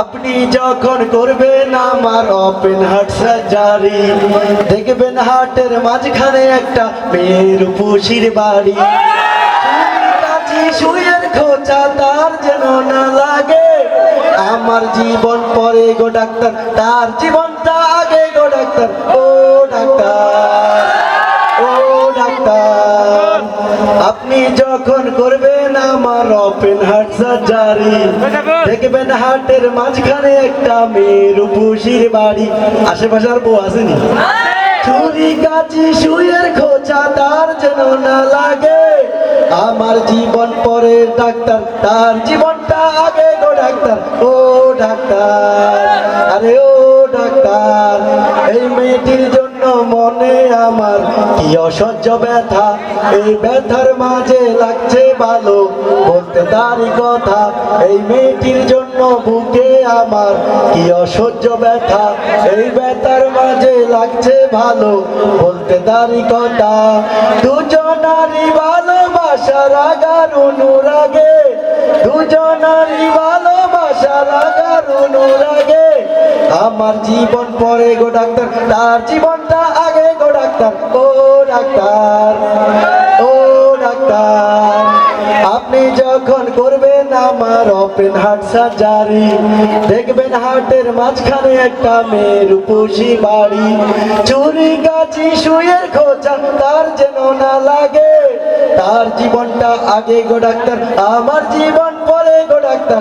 আপনি যখন করবেন আমার ওপেন হার্ট সার্জারি দেখবেন হার্টের মাঝখানে একটা মেয়ের পুষির বাড়ি। শুয়ের খোঁচা, তার যেন না লাগে। আমার জীবন পরে গো ডাক্তার, তার জীবনটা আগে গো ডাক্তার। ও ডাক্তার ও ডাক্তার। আপনি যখন করবেন আমার দেখবেন মাঝখানে একটা মেয়ের পুষির বাড়ি। আশেপাশে আর বউ আসেনি শুয়ের খোঁচা তার যেন না লাগে। আমার জীবন পরে ডাক্তার, তার জীবনটা আগে গো ডাক্তার। ও ডাক্তার, আরে ও ডাক্তার, এই মেয়েটির মনে আমার কি অসহ্য ব্যথা? এই ব্যথার মাঝে লাগছে ভালো। বলতে তারই কথা, এই মেয়েটির জন্য বুকে আমার কি অসহ্য ব্যথা? এই ব্যথার মাঝে লাগছে ভালো। বলতে তারই কথা, দুজনারই ভালোবাসার আগার অনুরাগে, দুজনারই ভালোবাসার আগার অনুরাগে আমার জীবন পরে গো ডাক্তার, তার জীবনটা আগে গো ডাক্তার। ও ডাক্তার ও ডাক্তার, আপনি যখন করবেন আমার ওপেন হার্ট সার্জারি দেখবেন হার্টের মাঝখানে একটা মেয়ের উপসী বাড়ি। চুরি গাছি শুয়ের খোঁজা তার যেন না লাগে। তার জীবনটা আগে গো ডাক্তার, আমার জীবন পরে গো ডাক্তার।